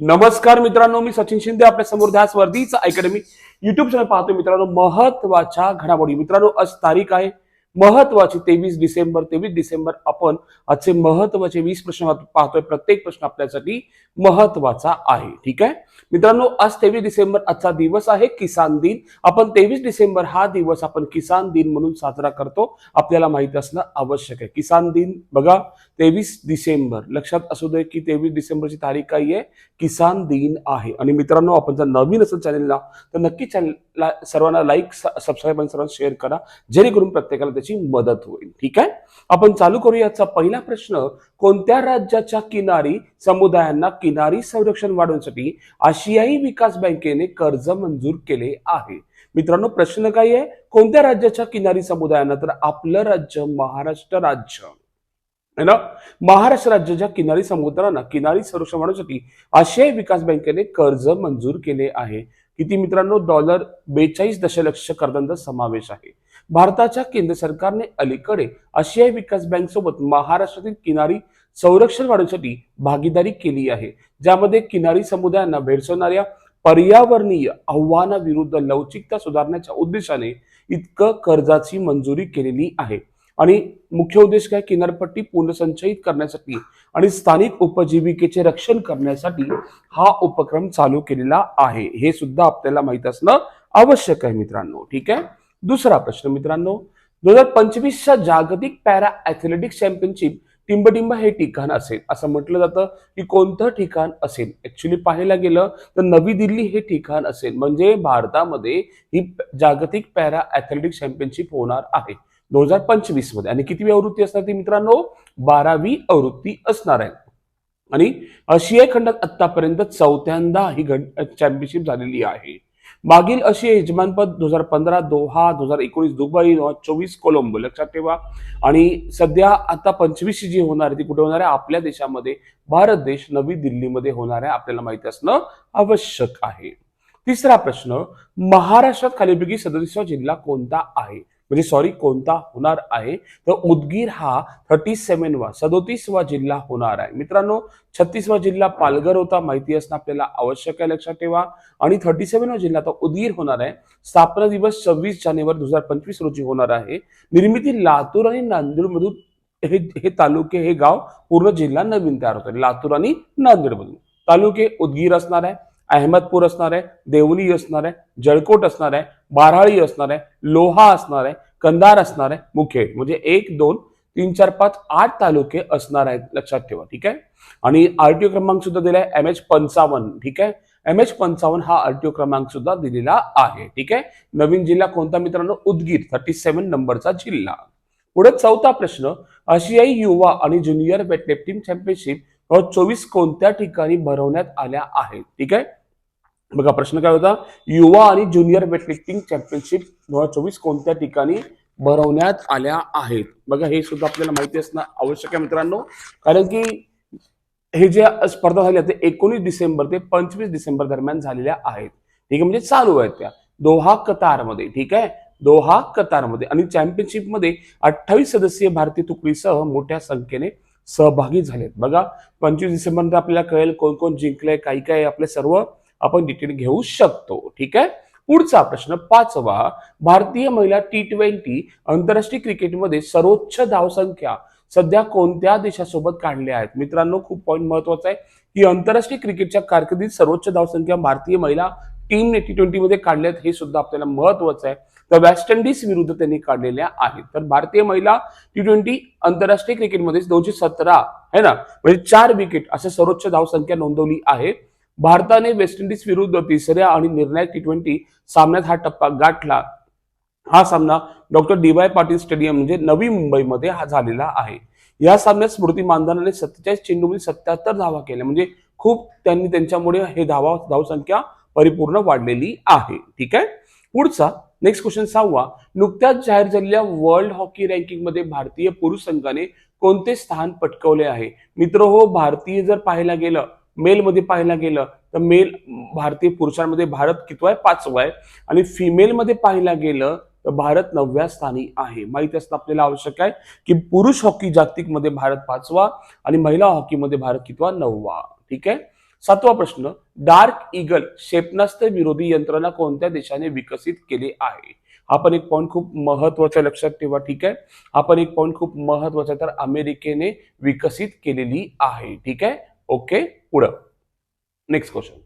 नमस्कार मित्रांनो मी सचिन शिंदे आपल्यासमोर ध्यास वर्धीच अकॅडमी युट्यूब चॅनल पाहतो मित्रांनो महत्त्वाच्या घडामोडी. मित्रांनो आज तारीख आहे महत्त्वाचे तेवीस डिसेंबर तेवीस डिसेंबर आपण आजचे महत्त्वाचे वीस प्रश्न पाहतोय. प्रत्येक प्रश्न आपल्यासाठी महत्त्वाचा आहे. ठीक आहे? मित्रांनो आज तेवीस डिसेंबर आजचा दिवस आहे किसान दिन. आपण तेवीस डिसेंबर हा दिवस आपण किसान दिन म्हणून साजरा करतो. आपल्याला माहीत असणं आवश्यक आहे. किसान दिन बघा तेवीस डिसेंबर. लक्षात असू दे की तेवीस डिसेंबरची तारीख काही आहे? किसान दिन आहे. आणि मित्रांनो आपण जर नवीन असेल चॅनलला तर नक्की ला सर्वांना लाईक सबस्क्राईब आणि सर्वांना शेअर करा. जेणेकरून प्रत्येकाला त्याची मदत होईल. ठीक आहे? आपण चालू करूयाचा पहिला प्रश्न. कोणत्या राज्याच्या किनारी समुदायांना किनारी संरक्षण वाढवण्यासाठी आशियाई विकास बँकेने कर्ज मंजूर केले आहे? मित्रांनो प्रश्न काय आहे? कोणत्या राज्याच्या किनारी समुदायांना तर आपलं राज्य महाराष्ट्र राज्य. है ना? महाराष्ट्र राज्याच्या किनारी समुद्रांना किनारी संरक्षण वाढवण्यासाठी आशियाई विकास बँकेने कर्ज मंजूर केले आहे. किती मित्रांनो डॉलर बेचाळीस दशलक्ष कर्जांचा समावेश आहे. भारताच्या केंद्र सरकारने अलीकडे आशियाई विकास बँक सोबत महाराष्ट्रातील किनारी संरक्षण वाढवण्यासाठी भागीदारी केली आहे. ज्यामध्ये किनारी समुदायांना भेडसवणाऱ्या पर्यावरणीय आव्हानाविरुद्ध लवचिकता सुधारण्याच्या उद्देशाने इतकं कर्जाची मंजुरी केलेली आहे. आणि मुख्य उद्देश काय? किनारपट्टी पुनर्संचयित करण्यासाठी आणि स्थानिक उपजीविकेचे रक्षण करण्यासाठी हा उपक्रम चालू केलेला आहे. हे सुद्धा आपल्याला माहीत असणं आवश्यक आहे मित्रांनो. ठीक आहे? दुसरा प्रश्न मित्रांनो. दोन हजार पंचवीसच्या जागतिक पॅरा ऍथलेटिक्स चॅम्पियनशिप टिंबटिंब हे ठिकाण असेल. असं म्हटलं जातं की कोणतं ठिकाण असेल? ऍक्च्युली पाहायला गेलं तर नवी दिल्ली हे ठिकाण असेल. म्हणजे भारतामध्ये ही जागतिक पॅरा ऍथलेटिक्स चॅम्पियनशिप होणार आहे. दोन हजार पंचवीसमध्ये. आणि कितवी आवृत्ती असणार ती मित्रांनो? बारावी आवृत्ती असणार आहे. आणि आशियाई खंडात आतापर्यंत चौथ्यांदा ही चॅम्पियनशिप झालेली आहे. मागील अशी यजमानपद दोन हजार पंधरा दोहा दोन हजार एकोणीस दुबई दोन हजार चोवीस कोलंबो. लक्षात ठेवा. आणि सध्या आता पंचवीस जी होणार आहे ती कुठे होणार आहे? आपल्या देशामध्ये. भारत देश नवी दिल्लीमध्ये होणार आहे आपल्याला माहिती असणं आवश्यक आहे. तिसरा प्रश्न महाराष्ट्रात खालीपैकी सदतीसवा जिल्हा कोणता आहे? म्हणजे सॉरी कोणता होणार आहे? तर उदगीर हा थर्टी सेव्हनवा सदोतीसवा जिल्हा होणार आहे. मित्रांनो छत्तीसवा जिल्हा पालघर होता माहिती असणं आपल्याला आवश्यक आहे लक्षात ठेवा. आणि थर्टी सेव्हनवा जिल्हा तो उदगीर होणार आहे. स्थापना दिवस सव्वीस जानेवारी दोन हजार पंचवीस रोजी होणार आहे. निर्मिती लातूर आणि नांदेडमधून हे हे तालुके हे गाव पूर्ण जिल्हा नवीन तयार होतात. लातूर आणि नांदेडमधून. तालुके उदगीर असणार आहे. अहमदपूर असणार आहे देवणी असणार आहे जळकोट असणार आहे बाराळी असणार आहे लोहा असणार आहे कंधार असणार आहे मुखेड. म्हणजे एक दोन तीन चार पाच आठ तालुके असणार आहेत लक्षात ठेवा ठीक आहे? आणि आरटीओ क्रमांक सुद्धा दिलाय एम एच पंचावन्न ठीक आहे? एम एच पंचावन्न हा आरटीओ क्रमांक सुद्धा दिलेला आहे ठीक आहे? नवीन जिल्हा कोणता मित्रांनो? उदगीर थर्टी सेव्हन नंबरचा जिल्हा. पुढे चौथा प्रश्न आशियाई युवा आणि ज्युनियर वेटलिफ्टिंग चॅम्पियनशिप चोवीस कोणत्या ठिकाणी भरवण्यात आल्या आहेत ठीक आहे? बघा प्रश्न काय होता? युवा आणि ज्युनियर वेटलिफ्टिंग चॅम्पियनशिप दोन हजार चोवीस कोणत्या ठिकाणी भरवण्यात आल्या आहेत? बघा हे सुद्धा आपल्याला माहिती असणं आवश्यक आहे मित्रांनो. कारण की हे जे स्पर्धा झाल्या ते एकोणीस डिसेंबर ते पंचवीस डिसेंबर दरम्यान झालेल्या आहेत. ठीक आहे म्हणजे चालू आहेत त्या. दोहा कतारमध्ये ठीक आहे? दोहा कतारमध्ये. आणि चॅम्पियनशिपमध्ये अठ्ठावीस सदस्यीय भारतीय तुकडीसह मोठ्या संख्येने सहभागी झालेत. बघा पंचवीस डिसेंबर आपल्याला कळेल कोण कोण जिंकलंय काही काय आपले सर्व आपण डिटेल घेऊ शकतो. ठीक आहे? पुढचा प्रश्न पाचवा. भारतीय महिला टी ट्वेंटी आंतरराष्ट्रीय क्रिकेटमध्ये सर्वोच्च धावसंख्या सध्या कोणत्या देशासोबत काढल्या आहेत? मित्रांनो खूप पॉईंट महत्त्वाचा आहे. की आंतरराष्ट्रीय क्रिकेटच्या कारकिर्दीत सर्वोच्च धावसंख्या भारतीय महिला टीमने टी ट्वेंटी मध्ये काढल्यात हे सुद्धा आपल्याला महत्वाचं आहे. तर वेस्ट इंडिज विरुद्ध त्यांनी काढलेल्या आहेत. तर भारतीय महिला टी ट्वेंटी आंतरराष्ट्रीय क्रिकेटमध्ये दोनशे सतरा है ना? म्हणजे चार विकेट असे सर्वोच्च धावसंख्या नोंदवली आहे. भारताने वेस्ट इंडिज विरुद्ध तिसऱ्या आणि निर्णायक टी ट्वेंटी सामन्यात हा टप्पा गाठला. हा सामना doctor D Y Patil stadium म्हणजे नवी मुंबईमध्ये हा झालेला आहे. या सामन्यात स्मृती मानधनाने सत्तेचाळीस चेंडूमध्ये सत्याहत्तर धावा केल्या म्हणजे खूप त्यांनी त्यांच्यामुळे हे धावा धावसंख्या परिपूर्ण वाढलेली आहे. ठीक आहे? पुढचा नेक्स्ट क्वेश्चन सहावा. नुकत्याच जाहीर झालेल्या वर्ल्ड हॉकी रँकिंगमध्ये भारतीय पुरुष संघाने कोणते स्थान पटकवले आहे? मित्र हो भारतीय जर पाहायला गेलं मेल मध्ये पाहायला गेलं तर मेल भारतीय पुरुषांमध्ये भारत कितवा आहे? पाचवा आहे. आणि फिमेल मध्ये पाहायला गेलं तर भारत नवव्या स्थानी आहे. माहिती असणं आपल्याला आवश्यक आहे की पुरुष हॉकी जागतिकमध्ये भारत पाचवा आणि महिला हॉकीमध्ये भारत कितवा? नववा. ठीक आहे? सातवा प्रश्न. डार्क इगल क्षेपणास्त्र विरोधी यंत्रणा कोणत्या देशाने विकसित केली आहे? हा पण एक पॉईंट खूप महत्त्वाचा लक्षात ठेवा. ठीक आहे? हा पण एक पॉईंट खूप महत्त्वाचा तर अमेरिकेने विकसित केलेली आहे. ठीक आहे? ओके? पुढं. नेक्स्ट क्वेश्चन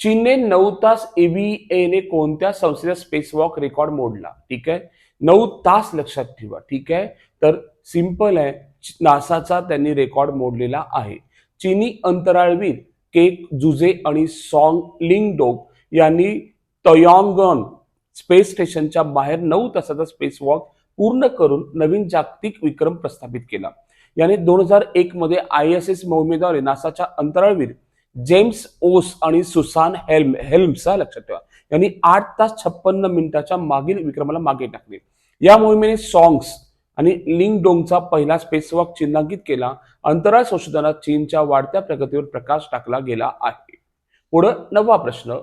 चीनने नऊ तास एव्हीएने कोणत्या संस्थेचा स्पेस वॉक रेकॉर्ड मोडला? ठीक आहे? नऊ तास लक्षात ठेवा. ठीक आहे? तर सिंपल आहे. नासाचा त्यांनी रेकॉर्ड मोडलेला आहे. चीनी अंतराळवीर केक जुजे आणि सॉंग लिंगडोग यांनी तयांगन स्पेस स्टेशनच्या बाहेर नऊ तासाचा स्पेस वॉक पूर्ण करून नवीन जागतिक विक्रम प्रस्थापित केला. याने दोन हजार एक मध्ये आय एस एस मोहिमेद्वारे नासाच्या अंतराळवीर जेम्स ओस आणि सुसान हेल्म हेल्म्स लक्षात ठेवा यांनी आठ तास छप्पन्न मिनिटाच्या मागील विक्रमाला मागे टाकले. या मोहिमेने सॉंग्स आणि लिंग डोंगचा पहिला स्पेसवॉक चिन्हांकित केला. अंतराळ संशोधनात चीनच्या वाढत्या प्रगतीवर प्रकाश टाकला गेला आहे. पुढं नववा प्रश्न.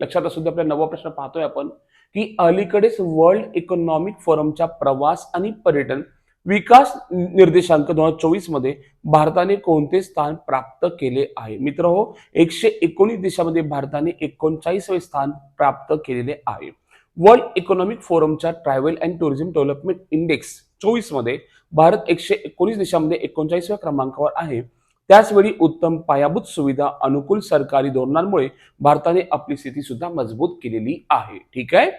लक्षात असू दे आपला नववा प्रश्न पाहतोय आपण की अलीकडेच वर्ल्ड इकॉनॉमिक फोरमच्या प्रवास आणि पर्यटन विकास निर्देशांक दोन हजार चोवीसमध्ये भारताने कोणते स्थान प्राप्त केले आहे? मित्र हो एकशे एकोणीस देशामध्ये भारताने एकोणचाळीसवे स्थान प्राप्त केलेले आहे. World economic फोरमच्या travel and tourism development index चोवीसमध्ये भारत एकशे एकोणीस देशामध्ये एकोणचाळीसव्या क्रमांकावर आहे. त्याचवेळी उत्तम पायाभूत सुविधा अनुकूल सरकारी धोरणांमुळे भारताने आपली स्थिती सुद्धा मजबूत केलेली आहे. ठीक आहे?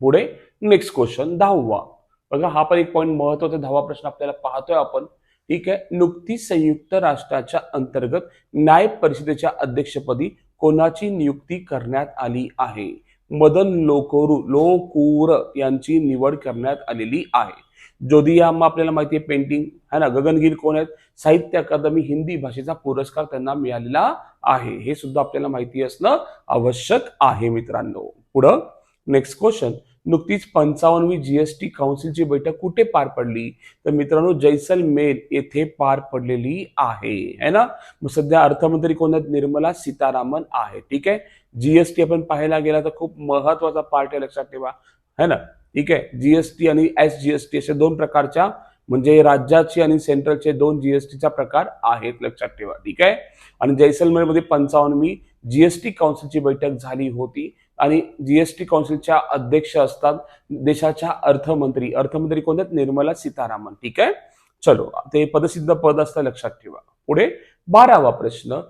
पुढे नेक्स्ट क्वेश्चन दहावा. बघा हा पण एक पॉईंट महत्त्वाचा दहावा प्रश्न आपल्याला पाहतोय आपण. ठीक आहे? नुकतीच संयुक्त राष्ट्राच्या अंतर्गत न्याय परिषदेच्या अध्यक्षपदी कोणाची नियुक्ती करण्यात आली आहे? मदन लोकोरू लोकूर यांची निवड करण्यात आलेली आहे. जोदियामा आपल्याला माहिती आहे पेंटिंग है ना? गगनगीर कोण आहेत? साहित्य अकादमी हिंदी भाषेचा पुरस्कार त्यांना मिळालेला आहे. हे सुद्धा आपल्याला माहिती असणं आवश्यक आहे मित्रांनो. पुढं नेक्स्ट क्वेश्चन नुकतीच पंचावन्नवी जीएसटी काउन्सिलची बैठक कुठे पार पडली? तर मित्रांनो जैसलमेर येथे पार पडलेली आहे. है ना? मग सध्या अर्थमंत्री कोण आहेत? निर्मला सीतारामन आहे. ठीक आहे? जीएसटी आपण पाहायला गेला तर खूप महत्त्वाचा पार्ट आहे लक्षात ठेवा. है ना? ठीक आहे? जीएसटी आणि एस जीएसटी अशा दोन प्रकारच्या म्हणजे राज्याची आणि सेंट्रलचे दोन जीएसटीचा प्रकार आहेत लक्षात ठेवा. ठीक आहे? आणि जैसलमेरमध्ये पंचावन्नवी जीएसटी काउन्सिलची बैठक झाली होती. आणि जीएसटी काउन्सिलच्या अध्यक्ष असतात देशाच्या अर्थमंत्री. अर्थमंत्री कोण आहेत? निर्मला सीतारामन. ठीक आहे? चलो ते पदसिद्ध पद असतं लक्षात ठेवा. पुढे बारावा प्रश्न.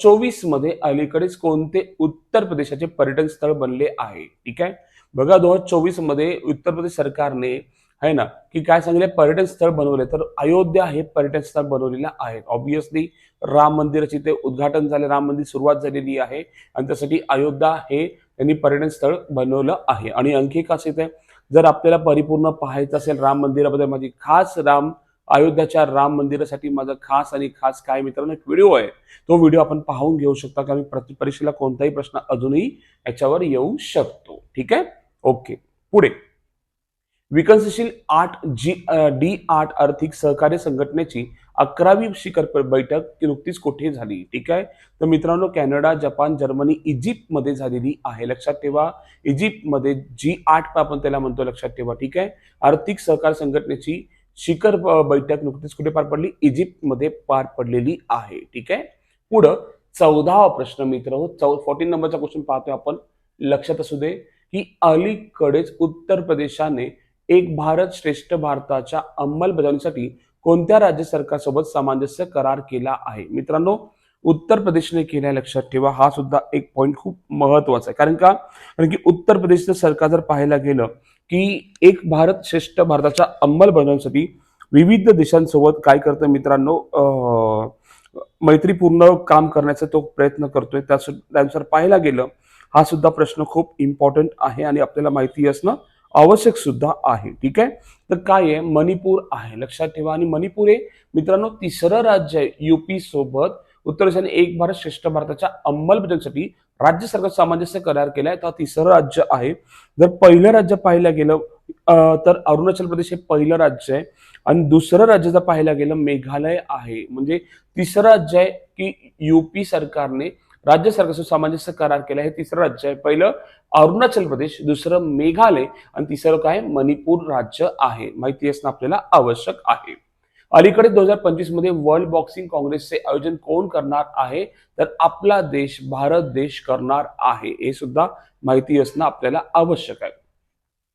चोवीसमध्ये अलीकडेच कोणते उत्तर प्रदेशाचे पर्यटन स्थळ बनले आहे? ठीक आहे? बघा दोन हजार चोवीसमध्ये उत्तर प्रदेश सरकारने आहे ना की काय सांगितले? पर्यटन स्थळ बनवले. तर अयोध्या हे पर्यटन स्थळ बनवलेलं आहे. ऑब्विसली राम मंदिराचे ते उद्घाटन झाले. राम मंदिर सुरुवात झालेली आहे. आणि त्यासाठी अयोध्या हे यांनी पर्यटन स्थळ बनवलं आहे. आणि आणखी एक असं आहे जर आपल्याला परिपूर्ण पाहायचं असेल राम मंदिराबद्दल माझी खास राम अयोध्याच्या राम मंदिरासाठी माझा खास आणि खास काय मित्रांनो एक व्हिडिओ आहे. तो व्हिडिओ आपण पाहून घेऊ शकता कारण परीक्षेला कोणताही प्रश्न अजूनही याच्यावर येऊ शकतो. ठीक आहे? ओके. पुढे. विकसनशील आठ जी डी आठ आर्थिक सहकार्य संघटनेची अकरावी शिखर बैठक नुकतीच कुठे झाली? ठीक आहे? तर मित्रांनो कॅनडा जपान जर्मनी इजिप्त मध्ये झालेली आहे. लक्षात ठेवा इजिप्त मध्ये जी आठ आपण त्याला म्हणतो लक्षात ठेवा. ठीक आहे? आर्थिक सहकार संघटनेची शिखर बैठक नुकतीच कुठे पार पडली? इजिप्त मध्ये पार पडलेली आहे. ठीक आहे? पुढं चौदावा प्रश्न मित्र हो चौ फोर्टीन नंबरचा क्वेश्चन पाहतोय आपण. लक्षात असू दे की अलीकडेच उत्तर प्रदेशाने एक भारत श्रेष्ठ भारताच्या अंमलबजावणीसाठी कोणत्या राज्य सरकारसोबत सामंजस्य करार केला आहे? मित्रांनो उत्तर प्रदेशने केल्या लक्षात ठेवा. हा सुद्धा एक पॉईंट खूप महत्त्वाचा आहे. कारण का? कारण की उत्तर प्रदेशचं सरकार जर पाहायला गेलं की एक भारत श्रेष्ठ भारताच्या अंमलबजावणीसाठी विविध देशांसोबत काय करतं मित्रांनो? मैत्रीपूर्ण काम करण्याचा तो प्रयत्न करतोय. त्यानुसार पाहायला गेलं हा सुद्धा प्रश्न खूप इम्पॉर्टंट आहे आणि आपल्याला माहिती असणं आवश्यक सुद्धा आहे. ठीक आहे? तर काय आहे? मणिपूर आहे. लक्षात ठेवा. आणि मणिपूर हे मित्रांनो तिसरं राज्य आहे युपी सोबत. उत्तर प्रदेशाने एक भारत श्रेष्ठ भारताच्या अंमलबजावणीसाठी राज्य सरकार सामंजस्य करार केलाय. तर तिसरं राज्य आहे. जर पहिलं राज्य पाहिलं गेलं तर अरुणाचल प्रदेश हे पहिलं राज्य आहे. आणि दुसरं राज्य जर पाहायला गेलं मेघालय आहे. म्हणजे तिसरं राज्य आहे की युपी सरकारने राज्य सरकारशी सामंजस्य करार केला हे तिसरं राज्य आहे. पहिलं अरुणाचल प्रदेश दुसरं मेघालय आणि तिसरं काय? मणिपूर राज्य आहे. माहिती असणं आपल्याला आवश्यक आहे. अलीकडे दोन हजार पंचवीसमध्ये वर्ल्ड बॉक्सिंग काँग्रेसचे आयोजन कोण करणार आहे? तर आपला देश भारत देश करणार आहे. हे सुद्धा माहिती असणं आपल्याला आवश्यक आहे.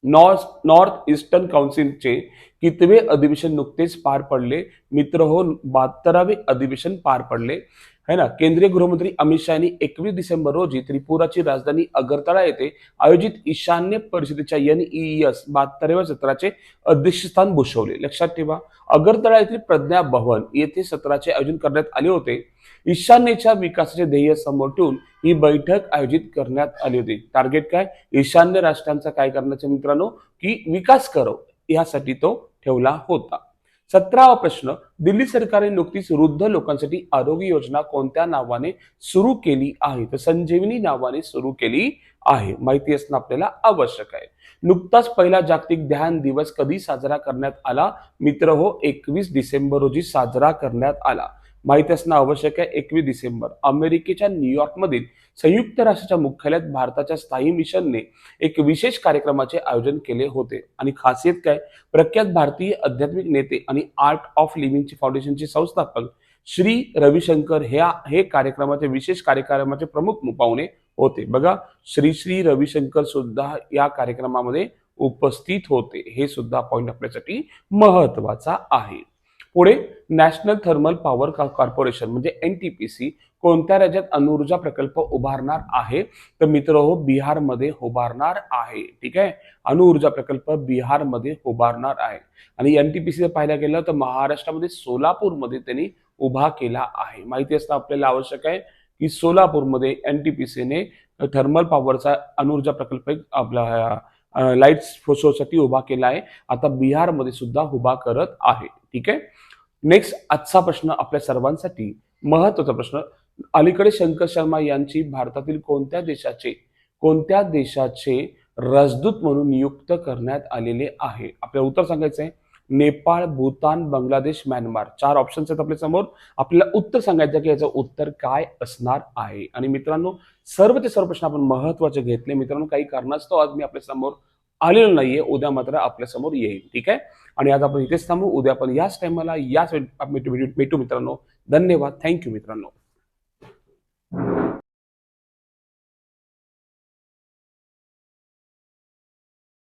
नॉर्थ नॉर्थ ईस्टर्न काउन्सिलचे कितवे अधिवेशन नुकतेच पार पडले? मित्र हो बहात्तरावे अधिवेशन पार पडले. है ना? केंद्रीय गृहमंत्री अमित शाह यांनी एकवीस डिसेंबर रोजी त्रिपुराची राजधानी अगरतळा येथे आयोजित ईशान्य परिषदेच्या एन एस बहात्तराव्या सत्राचे अध्यक्षस्थान भूषवले. लक्षात ठेवा अगरतळा येथील प्रज्ञा भवन येथे सत्राचे आयोजन करण्यात आले होते. ईशान्येच्या विकासाचे ध्येय समोर ठेवून ही बैठक आयोजित करण्यात आली होती. टार्गेट काय? ईशान्य राष्ट्रांचा काय करण्याचे मित्रांनो? की विकास करो यासाठी तो ठेवला होता. सतरावा प्रश्न दिल्ली सरकारने नुकतीच वृद्ध लोकांसाठी आरोग्य योजना कोणत्या नावाने सुरू केली आहे? तर संजीवनी नावाने सुरू केली आहे. माहिती असणं आपल्याला आवश्यक आहे. नुकताच पहिला जागतिक ध्यान दिवस कधी साजरा करण्यात आला? मित्र हो एकवीस डिसेंबर रोजी साजरा करण्यात आला. माहिती असणं आवश्यक आहे. एकवीस डिसेंबर अमेरिकेच्या न्यूयॉर्कमधील संयुक्त राष्ट्राच्या मुख्यालयात भारताच्या स्थायी मिशनने एक विशेष कार्यक्रमाचे आयोजन केले होते. आणि खासियत काय? प्रख्यात भारतीय आध्यात्मिक नेते आणि आर्ट ऑफ लिव्हिंगची फाउंडेशनचे संस्थापक श्री रविशंकर ह्या हे कार्यक्रमाचे विशेष कार्यक्रमाचे प्रमुख पाहुणे होते. बघा श्री श्री रविशंकर सुद्धा या कार्यक्रमामध्ये उपस्थित होते. हे सुद्धा पॉइंट आपल्यासाठी महत्त्वाचा आहे. पुढे नॅशनल थर्मल पॉवर कॉर्पोरेशन म्हणजे एन टी पी सी कोणत्या राज्यात अणुऊर्जा प्रकल्प उभारणार आहे? तर मित्र हो बिहारमध्ये उभारणार आहे. ठीक आहे? अणुऊर्जा प्रकल्प बिहारमध्ये उभारणार आहे. आणि एन टी पी सी जर पाहायला गेलं तर महाराष्ट्रामध्ये सोलापूरमध्ये त्यांनी उभा केला आहे. माहिती असणं आपल्याला आवश्यक आहे की सोलापूरमध्ये एन टी पीसीने थर्मल पॉवरचा अणुऊर्जा प्रकल्प आपला लाईट्स सोसाठी उभा केला आहे. आता बिहारमध्ये सुद्धा उभा करत आहे. ठीक आहे? नेक्स्ट आजचा प्रश्न आपल्या सर्वांसाठी महत्त्वाचा प्रश्न. अलीकडे शंकर शर्मा यांची भारतातील कोणत्या देशाचे कोणत्या देशाचे राजदूत म्हणून नियुक्त करण्यात आलेले आहे? आपल्याला उत्तर सांगायचं आहे नेपाळ भूतान बांगलादेश म्यानमार. चार ऑप्शन्स आहेत आपल्यासमोर. आपल्याला उत्तर सांगायचं की याचं उत्तर काय असणार आहे? आणि मित्रांनो सर्व ते सर्व प्रश्न आपण महत्त्वाचे घेतले. मित्रांनो काही कारणास्तव आज मी आपल्यासमोर आलेलं नाहीये उद्या मात्र आपल्यासमोर येईल ठीक आहे? आणि आज आपण इथेच थांबू उद्या आपण याच टायमाला याच भेटू मित्रांनो. धन्यवाद. थँक्यू मित्रांनो.